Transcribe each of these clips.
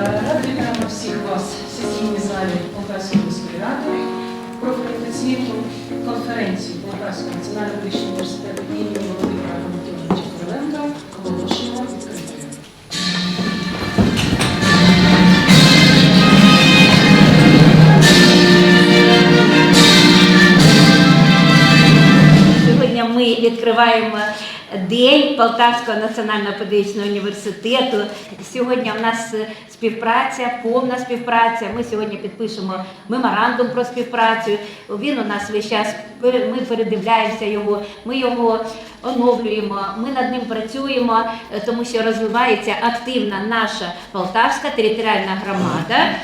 Рада вітаємо всіх вас в сесійній залі Полтавської міської ради. Профорієнтаційну конференцію Полтавського національного вищого університету імені Володимира Володимировича Короленка оголошуємо відкритою. Сьогодні ми відкриваємо День Полтавського національного педагогічного університету. Сьогодні в нас співпраця, повна співпраця. Ми сьогодні підпишемо меморандум про співпрацю. Він у нас весь час ми передивляємося його, ми його оновлюємо, ми над ним працюємо, е, тому що розвивається активна наша Полтавська територіальна громада.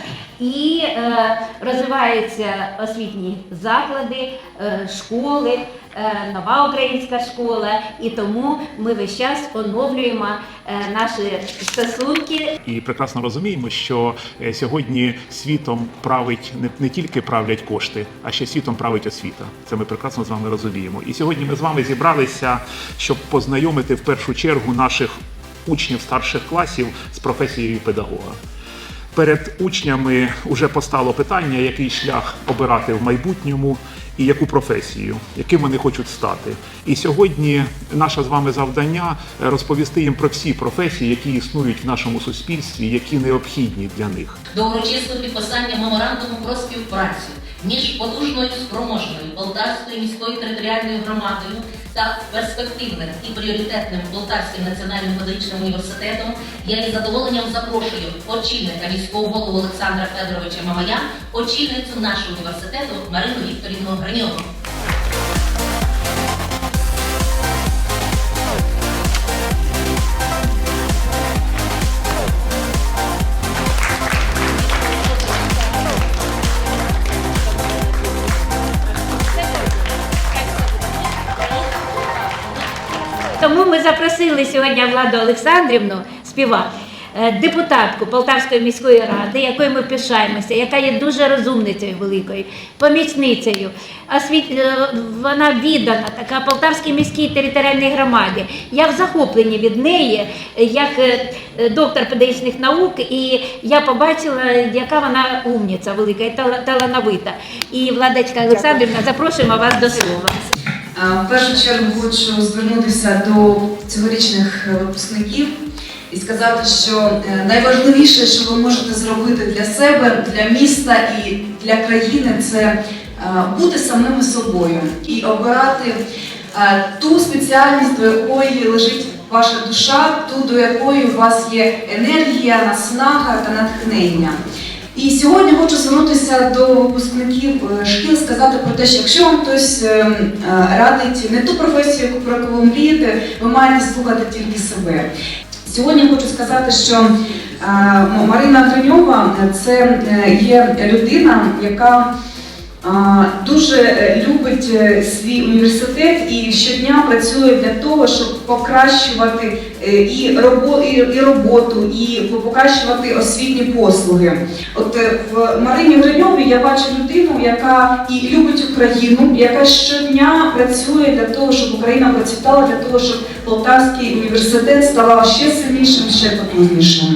І е, розвиваються освітні заклади, е, школи, е, нова українська школа, і тому ми весь час оновлюємо е, наші стосунки І прекрасно розуміємо, що е, сьогодні світом править не, не тільки правлять кошти, а ще світом править освіта. Це ми прекрасно з вами розуміємо. І сьогодні ми з вами зібралися, щоб познайомити в першу чергу наших учнів старших класів з професією педагога. Перед учнями вже постало питання, який шлях обирати в майбутньому і яку професію, яким вони хочуть стати. І сьогодні наше з вами завдання розповісти їм про всі професії, які існують в нашому суспільстві, які необхідні для них. до підписання меморандуму про співпрацю між потужною спроможною Полтавською міською територіальною громадою та перспективним і пріоритетним Полтавським національним педагогічним університетом я із задоволенням запрошую очільника міського голову Олександра Федоровича Мамая, очільницю нашого університету Марину Вікторівну Гриньову. Тому ми запросили сьогодні Владу Олександрівну співак, е, депутатку Полтавської міської ради, якою ми пишаємося, яка є дуже розумницею великою, помічницею. Освіт... е, Вона віддана така Полтавській міській територіальній громаді. Я в захопленні від неї, як е, доктор педагогічних наук, і я побачила, яка вона умниця велика і тала- талановита. І Владочка Олександрівна, запрошуємо вас до слова. В першу чергу хочу звернутися до цьогорічних випускників і сказати, що е, найважливіше, що ви можете зробити для себе, для міста і для країни, це е, бути самими собою і обирати е, ту спеціальність, до якої лежить ваша душа, ту, до якої у вас є енергія, наснага та натхнення. І сьогодні хочу звернутися до випускників е, шкіл, сказати про те, що якщо вам хтось е, е, радить не ту професію, про яку ви мрієте, ви маєте слухати тільки себе. Сьогодні хочу сказати, що Марина Гриньова – це є людина, яка дуже е, любить е, свій університет і щодня працює для того, щоб покращувати е, і робо- і- і роботу, і покращувати освітні послуги. От в Марині Гриньовій я бачу людину, яка і любить Україну, яка щодня працює для того, щоб Україна процвітала, для того, щоб Полтавський університет ставав ще сильнішим, ще потужнішим.